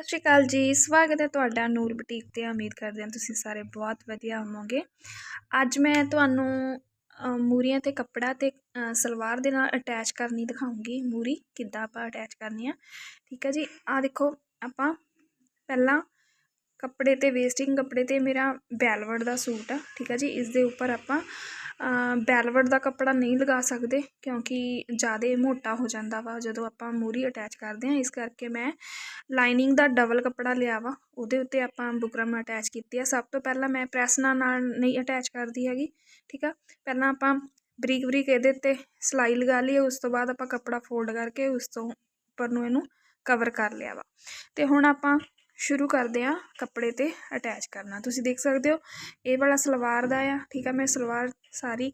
ਸਤਿ ਸ਼੍ਰੀ ਅਕਾਲ ਜੀ ਸਵਾਗਤ ਹੈ ਤੁਹਾਡਾ ਨੂਰ ਬੁਟੀਕ ਤੇ ਉਮੀਦ ਕਰਦੇ ਹਾਂ ਤੁਸੀਂ ਸਾਰੇ ਬਹੁਤ ਵਧੀਆ ਹੋਵੋਗੇ। ਅੱਜ ਮੈਂ ਤੁਹਾਨੂੰ ਅ, ਮੂਰੀਆਂ ਤੇ ਕੱਪੜਾ ਤੇ ਸਲਵਾਰ ਦੇ ਨਾਲ ਅਟੈਚ ਕਰਨੀ ਦਿਖਾਉਂਗੀ। ਮੂਰੀ ਕਿੱਦਾਂ ਆਪਾਂ ਅਟੈਚ ਕਰਨੀ ਆ ਠੀਕ ਹੈ ਜੀ? ਆ ਦੇਖੋ ਆਪਾਂ ਪਹਿਲਾਂ ਕੱਪੜੇ ਤੇ ਵੇਸਟਿੰਗ ਕੱਪੜੇ ਤੇ ਮੇਰਾ ਬੈਲਵਟ ਦਾ ਸੂਟ ਆ ਠੀਕ ਹੈ ਜੀ? ਇਸ ਦੇ ਉੱਪਰ ਆਪਾਂ ਵੈਲਵਟ ਦਾ ਕੱਪੜਾ ਨਹੀਂ ਲਗਾ ਸਕਦੇ ਕਿਉਂਕਿ ਜ਼ਿਆਦਾ ਮੋਟਾ ਹੋ ਜਾਂਦਾ ਵਾ ਜਦੋਂ ਆਪਾਂ ਮੂਰੀ ਅਟੈਚ ਕਰਦੇ ਹਾਂ, ਇਸ ਕਰਕੇ ਮੈਂ ਲਾਈਨਿੰਗ ਦਾ ਡਬਲ ਕੱਪੜਾ ਲਿਆ ਵਾ, ਉਹਦੇ ਉੱਤੇ ਆਪਾਂ ਬੁਕਰਮ ਅਟੈਚ ਕੀਤੀ ਆ। ਸਭ ਤੋਂ ਪਹਿਲਾਂ ਮੈਂ ਪ੍ਰੈਸ ਨਾਲ ਨਹੀਂ ਅਟੈਚ ਕਰਦੀ ਹੈਗੀ, ਠੀਕ ਆ? ਪਹਿਲਾਂ ਆਪਾਂ ਬਰੀਕ ਬਰੀਕ ਇਹਦੇ ਉੱਤੇ ਸਿਲਾਈ ਲਗਾ ਲਈ ਉਸ ਤੋਂ ਬਾਅਦ ਆਪਾਂ ਕੱਪੜਾ ਫੋਲਡ ਕਰਕੇ ਉਸ ਤੋਂ ਉੱਪਰ ਨੂੰ ਇਹਨੂੰ ਕਵਰ ਕਰ ਲਿਆ ਵਾ। ਤੇ ਹੁਣ ਆਪਾਂ ਸ਼ੁਰੂ ਕਰਦੇ ਆ ਕੱਪੜੇ ਤੇ ਅਟੈਚ ਕਰਨਾ। ਤੁਸੀਂ ਦੇਖ ਸਕਦੇ ਹੋ, ਇਹ ਵਾਲਾ ਸਲਵਾਰ ਦਾ ਆ, ਠੀਕ ਆ, ਮੈਂ ਸਲਵਾਰ ਸਾਰੀ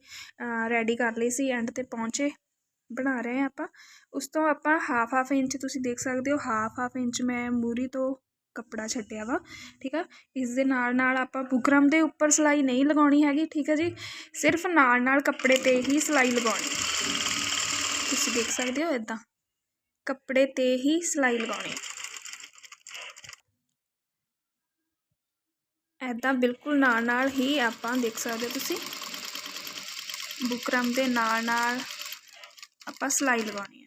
ਰੈਡੀ ਕਰ ਲਈ ਸੀ ਐਂਡ ਤੇ ਪਹੁੰਚੇ, ਬਣਾ ਰਹੇ ਆ ਆਪਾਂ। ਉਸ ਤੋਂ ਆਪਾਂ ਹਾਫ ਹਾਫ ਇੰਚ ਤੁਸੀਂ ਦੇਖ ਸਕਦੇ ਹੋ ਹਾਫ ਹਾਫ ਇੰਚ ਮੈਂ ਮੂਰੀ ਤੋਂ ਕੱਪੜਾ ਛੱਡਿਆ ਵਾ, ਠੀਕ ਆ। ਇਸ ਦੇ ਨਾਲ ਨਾਲ ਆਪਾਂ ਬੁਕਰਮ ਦੇ ਉੱਪਰ ਸਿਲਾਈ ਨਹੀਂ ਲਗਾਉਣੀ ਹੈਗੀ, ਠੀਕ ਆ ਜੀ। ਸਿਰਫ ਨਾਲ ਨਾਲ ਕੱਪੜੇ ਤੇ ਹੀ ਸਿਲਾਈ ਲਗਾਉਣੀ। ਤੁਸੀਂ ਦੇਖ ਸਕਦੇ ਹੋ ਇਦਾਂ ਕੱਪੜੇ ਤੇ ਹੀ ਸਿਲਾਈ ਲਗਾਉਣੀ। ਐਦਾਂ ਬਿਲਕੁਲ ਨਾਲ ਨਾਲ ਹੀ ਆਪਾਂ ਦੇਖ ਸਕਦੇ ਹੋ ਤੁਸੀਂ। ਬੁਕਰਮ ਦੇ ਨਾਲ ਨਾਲ ਆਪਾਂ ਸਿਲਾਈ ਲਗਾਉਣੀ ਹੈ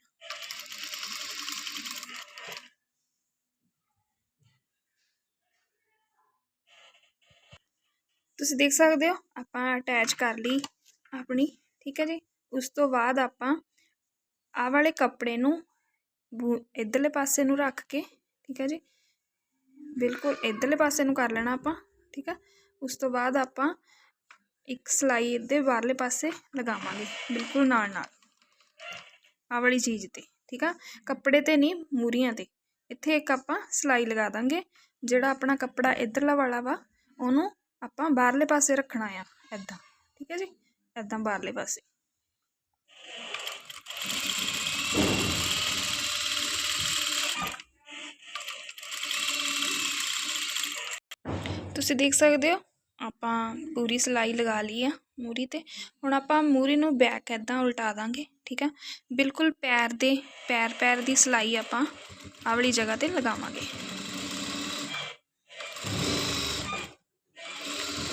ਤੁਸੀਂ ਦੇਖ ਸਕਦੇ ਹੋ, ਆਪਾਂ ਅਟੈਚ ਕਰ ਲਈ ਆਪਣੀ, ਠੀਕ ਹੈ ਜੀ? ਉਸ ਤੋਂ ਬਾਅਦ ਆਪਾਂ ਆਹ ਵਾਲੇ ਕੱਪੜੇ ਨੂੰ ਇਧਰਲੇ ਪਾਸੇ ਨੂੰ ਰੱਖ ਕੇ, ਠੀਕ ਹੈ ਜੀ? ਬਿਲਕੁਲ ਇਧਰਲੇ ਪਾਸੇ ਨੂੰ ਕਰ ਲੈਣਾ ਆਪਾਂ। ਠੀਕ ਆ? ਉਸ ਤੋਂ ਬਾਅਦ ਆਪਾਂ ਇੱਕ ਸਲਾਈ ਦੇ ਬਾਹਰਲੇ ਪਾਸੇ ਲਗਾਵਾਂਗੇ, ਬਿਲਕੁਲ ਨਾਲ ਨਾਲ। ਆ ਵਾਲੀ ਚੀਜ਼ ਤੇ, ਠੀਕ ਆ? ਕੱਪੜੇ ਤੇ ਨਹੀਂ, ਮੂਰੀਆਂ ਤੇ। ਇੱਥੇ ਇੱਕ ਆਪਾਂ ਸਲਾਈ ਲਗਾ ਦਾਂਗੇ, ਜਿਹੜਾ ਆਪਣਾ ਕੱਪੜਾ ਇਧਰਲਾ ਵਾਲਾ ਵਾ, ਉਹਨੂੰ ਆਪਾਂ ਬਾਹਰਲੇ ਪਾਸੇ ਰੱਖਣਾ ਆ ਐਦਾਂ ਠੀਕ ਹੈ ਜੀ? ਐਦਾਂ ਬਾਹਰਲੇ ਪਾਸੇ। ਤੁਸੀਂ ਦੇਖ ਸਕਦੇ ਹੋ। ਆਪਾਂ ਪੂਰੀ ਸਿਲਾਈ ਲਗਾ ਲਈ ਆ ਮੂਰੀ ਤੇ। ਹੁਣ ਆਪਾਂ ਮੂਰੀ ਨੂੰ ਬੈਕ ਐਦਾਂ ਉਲਟਾ ਦਾਂਗੇ, ਠੀਕ ਆ? ਬਿਲਕੁਲ ਪੈਰ ਦੇ, ਪੈਰ ਪੈਰ ਦੀ ਸਿਲਾਈ ਆਪਾਂ ਆਹ ਜਗ੍ਹਾ ਤੇ ਲਗਾਵਾਂਗੇ।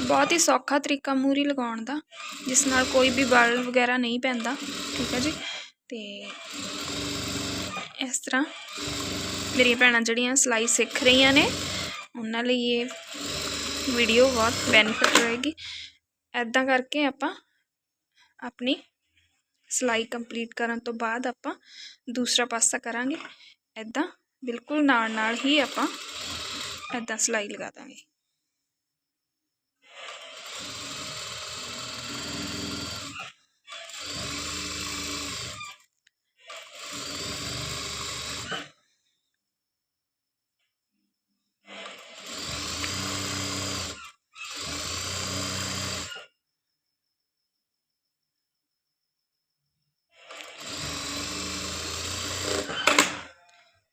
ਬਹੁਤ ਹੀ ਸੌਖਾ ਤਰੀਕਾ ਮੂਰੀ ਲਗਾਉਣ ਦਾ, ਜਿਸ ਨਾਲ ਕੋਈ ਵੀ ਬਲ ਵਗੈਰਾ ਨਹੀਂ ਪੈਂਦਾ, ਠੀਕ ਹੈ ਜੀ? ਤੇ ਇਸ ਤਰ੍ਹਾਂ ਮੇਰੀਆਂ ਭੈਣਾਂ ਜਿਹੜੀਆਂ ਸਿਲਾਈ ਸਿੱਖ ਰਹੀਆਂ ਨੇ, ਉਹਨਾਂ ਲਈ ਇਹ ਵੀਡੀਓ ਬਹੁਤ ਬੈਨੀਫਿਟ ਰਹੇਗੀ ਐਦਾਂ ਕਰਕੇ ਆਪਾਂ ਆਪਣੀ ਸਿਲਾਈ ਕੰਪਲੀਟ ਕਰਨ ਤੋਂ ਬਾਅਦ ਆਪਾਂ ਦੂਸਰਾ ਪਾਸਾ ਕਰਾਂਗੇ ਐਦਾਂ ਬਿਲਕੁਲ ਨਾਲ ਨਾਲ ਹੀ ਆਪਾਂ ਐਦਾਂ ਸਿਲਾਈ ਲਗਾ ਦਾਂਗੇ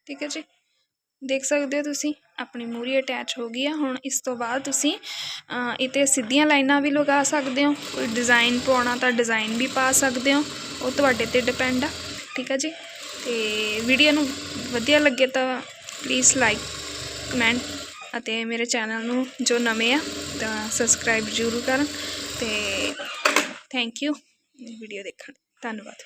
ਠੀਕ ਹੈ ਜੀ। ਦੇਖ ਸਕਦੇ ਹੋ ਤੁਸੀਂ, ਆਪਣੀ ਮੂਰੀ ਅਟੈਚ ਹੋ ਗਈ ਆ। ਹੁਣ ਇਸ ਤੋਂ ਬਾਅਦ ਤੁਸੀਂ ਇਤੇ ਸਿੱਧੀਆਂ ਲਾਈਨਾਂ ਵੀ ਲਗਾ ਸਕਦੇ ਹੋ। ਕੋਈ ਡਿਜ਼ਾਈਨ ਪਾਉਣਾ ਤਾਂ ਡਿਜ਼ਾਈਨ ਵੀ ਪਾ ਸਕਦੇ ਹੋ। ਉਹ ਤੁਹਾਡੇ ਤੇ ਡਿਪੈਂਡ ਆ। ਠੀਕ ਹੈ ਜੀ। ਤੇ ਵੀਡੀਓ ਨੂੰ ਵਧੀਆ ਲੱਗੇ ਤਾਂ ਪਲੀਜ਼ ਲਾਈਕ ਕਮੈਂਟ ਅਤੇ ਮੇਰੇ ਚੈਨਲ ਨੂੰ ਜੋ ਨਵੇਂ ਆ, ਤਾਂ ਸਬਸਕ੍ਰਾਈਬ ਜ਼ਰੂਰ ਕਰਨ। ਤੇ ਥੈਂਕ ਯੂ ਵੀਡੀਓ ਦੇਖਣ ਧੰਨਵਾਦ।